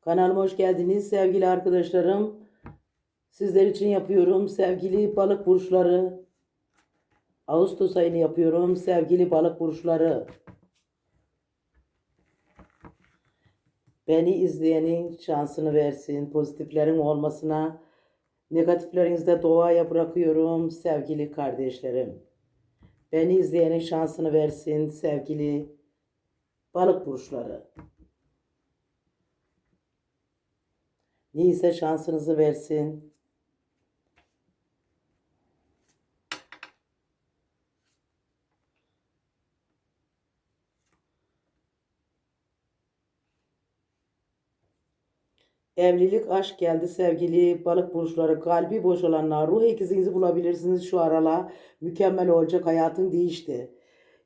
Kanalıma hoş geldiniz sevgili arkadaşlarım. Sizler için yapıyorum sevgili balık burçları. Ağustos ayını yapıyorum sevgili balık burçları. Beni izleyenin şansını versin. Pozitiflerin olmasına, negatiflerinizi de doğaya bırakıyorum sevgili kardeşlerim. Beni izleyenin şansını versin sevgili balık burçları. Neyse şansınızı versin. Evlilik, aşk geldi sevgili balık burçları. Kalbi boş olanlar, ruh ikizinizi bulabilirsiniz şu arala. Mükemmel olacak, hayatın değişti.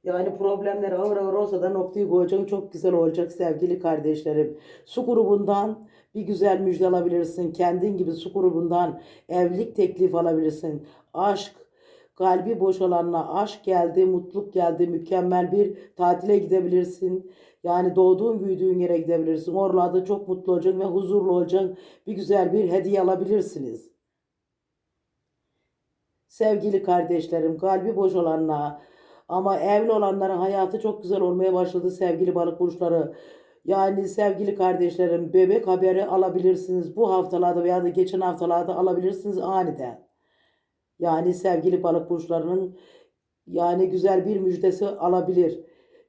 Yani problemler ağır ağır olsa da noktayı koyacaksın. Çok güzel olacak sevgili kardeşlerim. Su grubundan bir güzel müjde alabilirsin. Kendin gibi su grubundan evlilik teklif alabilirsin. Aşk, kalbi boş olanla aşk geldi, mutluluk geldi. Mükemmel bir tatile gidebilirsin. Yani doğduğun büyüdüğün yere gidebilirsin. Oralarda çok mutlu olacaksın ve huzurlu olacaksın. Bir güzel bir hediye alabilirsiniz. Sevgili kardeşlerim, kalbi boş ama evli olanların hayatı çok güzel olmaya başladı sevgili balık burçları. Yani sevgili kardeşlerim bebek haberi alabilirsiniz. Bu haftalarda veya da geçen haftalarda alabilirsiniz aniden. Yani sevgili balık burçlarının yani güzel bir müjdesi alabilir.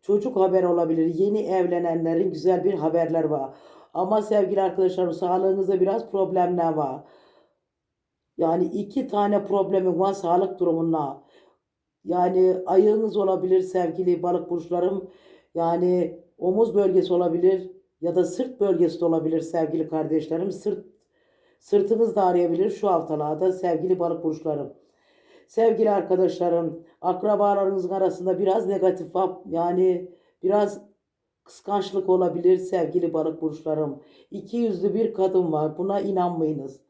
Çocuk haberi olabilir. Yeni evlenenlerin güzel bir haberler var. Ama sevgili arkadaşlarım sağlığınızda biraz problemler var. Yani iki tane problemim var sağlık durumunda. Yani ayığınız olabilir sevgili balık burçlarım. Yani omuz bölgesi olabilir ya da sırt bölgesi de olabilir sevgili kardeşlerim. Sırt sırtınız da ağrıyabilir şu haftalarda sevgili balık burçlarım. Sevgili arkadaşlarım, akrabalarınızın arasında biraz negatif. Yani biraz kıskançlık olabilir sevgili balık burçlarım. İki yüzlü bir kadın var. Buna inanmayınız.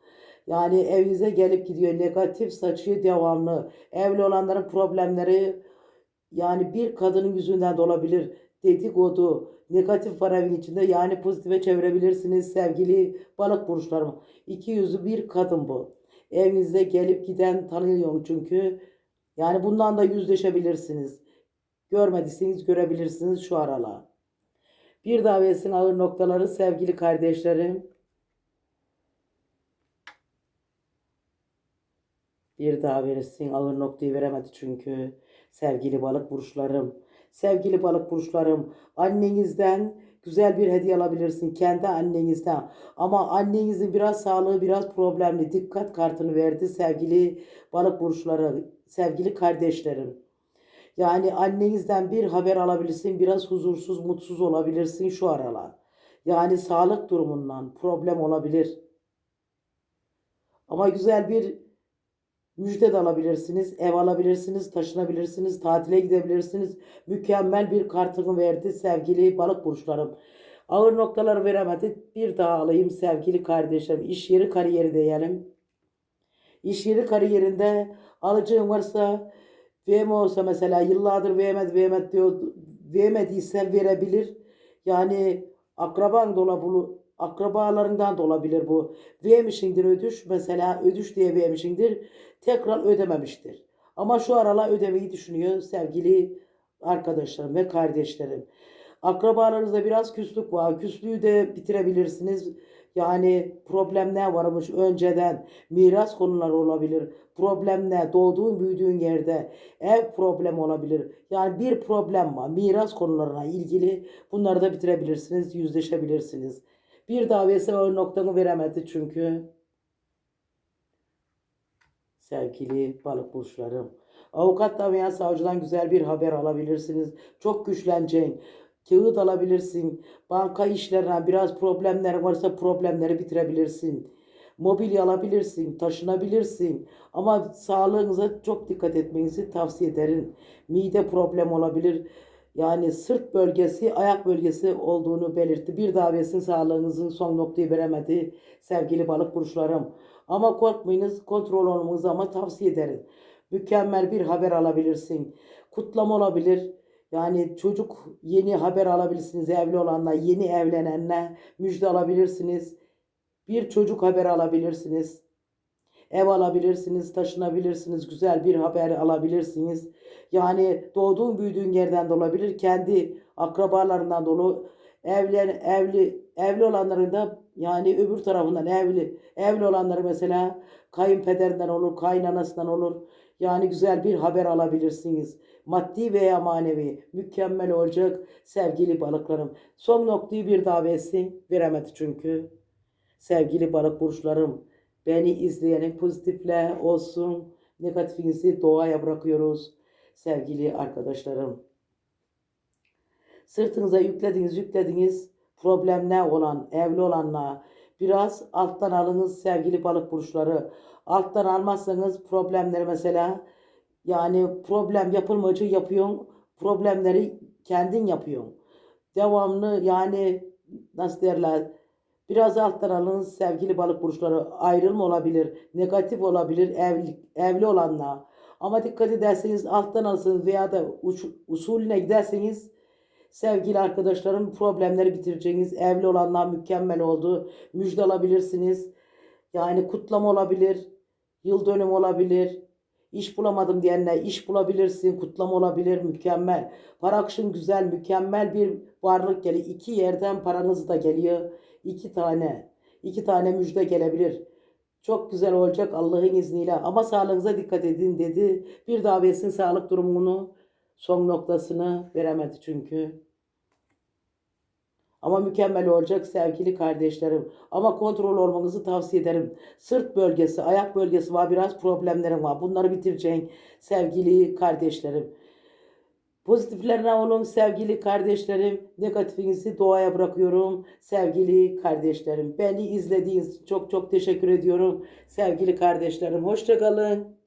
Yani evinize gelip gidiyor. Negatif saçıyor devamlı. Evli olanların problemleri yani bir kadının yüzünden de olabilir. Dedikodu, negatif var evin içinde. Yani pozitife çevirebilirsiniz sevgili balık burçlarım. İki yüzlü bir kadın bu. Evinizde gelip giden tanıyorum çünkü. Yani bundan da yüzleşebilirsiniz. Görmediyseniz görebilirsiniz şu aralar. Bir davetin ağır noktaları sevgili kardeşlerim. Bir daha verirsin ağır noktayı veremedi çünkü. Sevgili balık burçlarım. Sevgili balık burçlarım. Annenizden güzel bir hediye alabilirsin. Kendi annenizden. Ama annenizin biraz sağlığı biraz problemli. Dikkat kartını verdi sevgili balık burçları. Sevgili kardeşlerim. Yani annenizden bir haber alabilirsin. Biraz huzursuz, mutsuz olabilirsin şu aralar. Yani sağlık durumundan problem olabilir. Ama güzel bir Müjde de alabilirsiniz, ev alabilirsiniz, taşınabilirsiniz, tatile gidebilirsiniz. Mükemmel bir kartını verdi sevgili balık burçlarım. Ağır noktalar veremedi. Bir daha alayım sevgili kardeşlerim. İş yeri kariyeri diyelim. İş yeri kariyerinde alıcığın varsa VM olsa mesela yıllardır vermedi vermedi diyor. Vermediyse verebilir. Yani akraban olabilir, akrabalarından da olabilir bu. Vermişindir ödüş mesela ödüş diye vermişindir tekrar ödememiştir. Ama şu aralar ödemeyi düşünüyor sevgili arkadaşlarım ve kardeşlerim. Akrabalarınızda biraz küslük var. Küslüğü de bitirebilirsiniz. Yani problemler varmış önceden. Miras konuları olabilir. Problemler doğduğun büyüdüğün yerde ev problemi olabilir. Yani bir problem var. Miras konularına ilgili bunları da bitirebilirsiniz. Yüzleşebilirsiniz. Bir davesi o noktanı veremedi çünkü. Sevgili balık burçlarım. Avukattan veya savcıdan güzel bir haber alabilirsiniz. Çok güçleneceksin. Kağıt alabilirsin. Banka işlerine biraz problemler varsa problemleri bitirebilirsin. Mobilya alabilirsin, taşınabilirsin. Ama sağlığınıza çok dikkat etmenizi tavsiye ederim. Mide problem olabilir. Yani sırt bölgesi, ayak bölgesi olduğunu belirtti. Bir davetin sağlığınızın son noktayı veremedi sevgili balık burçlarım. Ama korkmayınız, kontrol olmanızı ama tavsiye ederim. Mükemmel bir haber alabilirsin. Kutlama olabilir. Yani çocuk yeni haber alabilirsiniz evli olanlar, yeni evlenenler müjde alabilirsiniz. Bir çocuk haber alabilirsiniz. Ev alabilirsiniz, taşınabilirsiniz, güzel bir haber alabilirsiniz. Yani doğduğun büyüdüğün yerden de olabilir, kendi akrabalarından dolu evlen evli evli olanların da yani öbür tarafından evli evli olanları mesela kayınpederinden olur, kaynanasından olur. Yani güzel bir haber alabilirsiniz. Maddi veya manevi mükemmel olacak sevgili balıklarım. Son noktayı bir daha versin. Veremedi çünkü. Sevgili balık burçlarım. Beni izleyenin pozitifle olsun. Negatifinizi doğaya bırakıyoruz. Sevgili arkadaşlarım. Sırtınıza yüklediniz yüklediniz problemler olan evli olanlar biraz alttan alınız sevgili balık burçları. Alttan almazsanız problemleri mesela yani problem yapılmacı yapıyorsun problemleri kendin yapıyorsun. Devamlı yani nasıl derler biraz alttan alınız sevgili balık burçları ayrılma olabilir negatif olabilir evli, evli olanlar. Ama dikkat ederseniz alttan alsınız veya da uç, usulüne giderseniz Sevgili arkadaşlarım problemleri bitireceğiniz evli olanlar mükemmel oldu. Müjde alabilirsiniz. Yani kutlama olabilir. Yıl dönümü olabilir. İş bulamadım diyenler iş bulabilirsin. Kutlama olabilir. Mükemmel. Para akışın güzel. Mükemmel bir varlık geliyor. İki yerden paranız da geliyor. İki tane. iki tane müjde gelebilir. Çok güzel olacak Allah'ın izniyle. Ama sağlığınıza dikkat edin dedi. Bir daha versin sağlık durumunu. Son noktasını veremedi çünkü. Ama mükemmel olacak sevgili kardeşlerim. Ama kontrol olmanızı tavsiye ederim. Sırt bölgesi, ayak bölgesi var biraz problemlerim var. Bunları bitireceğim sevgili kardeşlerim. Pozitiflerine olun sevgili kardeşlerim. Negatifinizi doğaya bırakıyorum sevgili kardeşlerim. Beni izlediğiniz için çok çok teşekkür ediyorum sevgili kardeşlerim. Hoşçakalın.